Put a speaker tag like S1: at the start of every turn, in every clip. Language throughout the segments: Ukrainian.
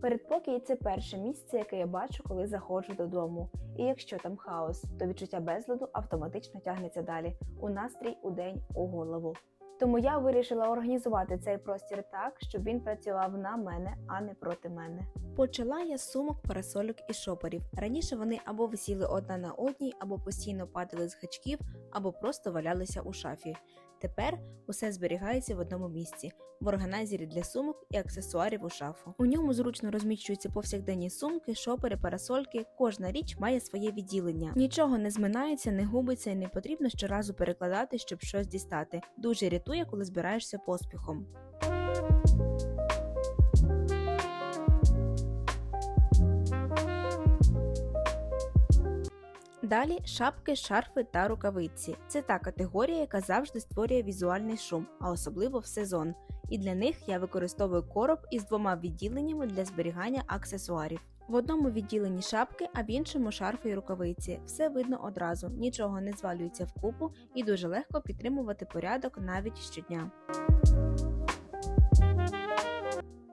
S1: Передпокій це перше місце, яке я бачу, коли заходжу додому. І якщо там хаос, то відчуття безладу автоматично тягнеться далі у настрій, у день, у голову. Тому я вирішила організувати цей простір так, щоб він працював на мене, а не проти мене. Почала я з сумок, парасольок і шоперів. Раніше вони або висіли одна на одній, або постійно падали з гачків, або просто валялися у шафі. Тепер усе зберігається в одному місці в органайзері для сумок і аксесуарів у шафу. У ньому зручно розміщуються повсякденні сумки, шопери, парасольки. Кожна річ має своє відділення. Нічого не зминається, не губиться і не потрібно щоразу перекладати, щоб щось дістати. Дуже рятує, коли збираєшся поспіхом. Далі шапки, шарфи та рукавиці. Це та категорія, яка завжди створює візуальний шум, а особливо в сезон. І для них я використовую короб із двома відділеннями для зберігання аксесуарів. В одному відділенні шапки, а в іншому шарфи і рукавиці. Все видно одразу, нічого не звалюється в купу і дуже легко підтримувати порядок навіть щодня.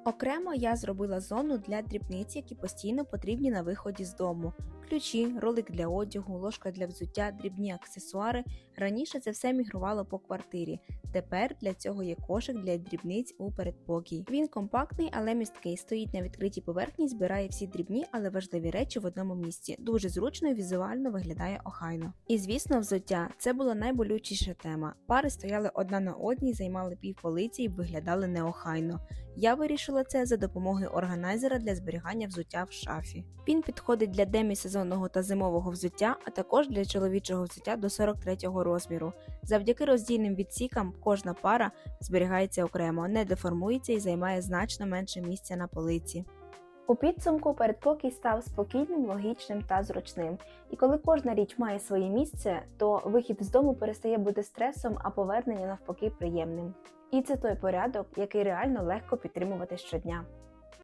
S1: Окремо я зробила зону для дрібниць, які постійно потрібні на виході з дому. Ключі, ролик для одягу, ложка для взуття, дрібні аксесуари. Раніше це все мігрувало по квартирі. Тепер для цього є кошик для дрібниць у передпокій. Він компактний, але місткий. Стоїть на відкритій поверхні, збирає всі дрібні, але важливі речі в одному місці. Дуже зручно і візуально виглядає охайно. І звісно, взуття це була найболючіша тема. Пари стояли одна на одній, займали пів полиці і виглядали неохайно. Я вирішила це за допомогою органайзера для зберігання взуття в шафі. Він підходить для демісезонного та зимового взуття, а також для чоловічого взуття до 43-го розміру. Завдяки роздільним відсікам кожна пара зберігається окремо, не деформується і займає значно менше місця на полиці. У підсумку передпокій став спокійним, логічним та зручним. І коли кожна річ має своє місце, то вихід з дому перестає бути стресом, а повернення навпаки приємним. І це той порядок, який реально легко підтримувати щодня.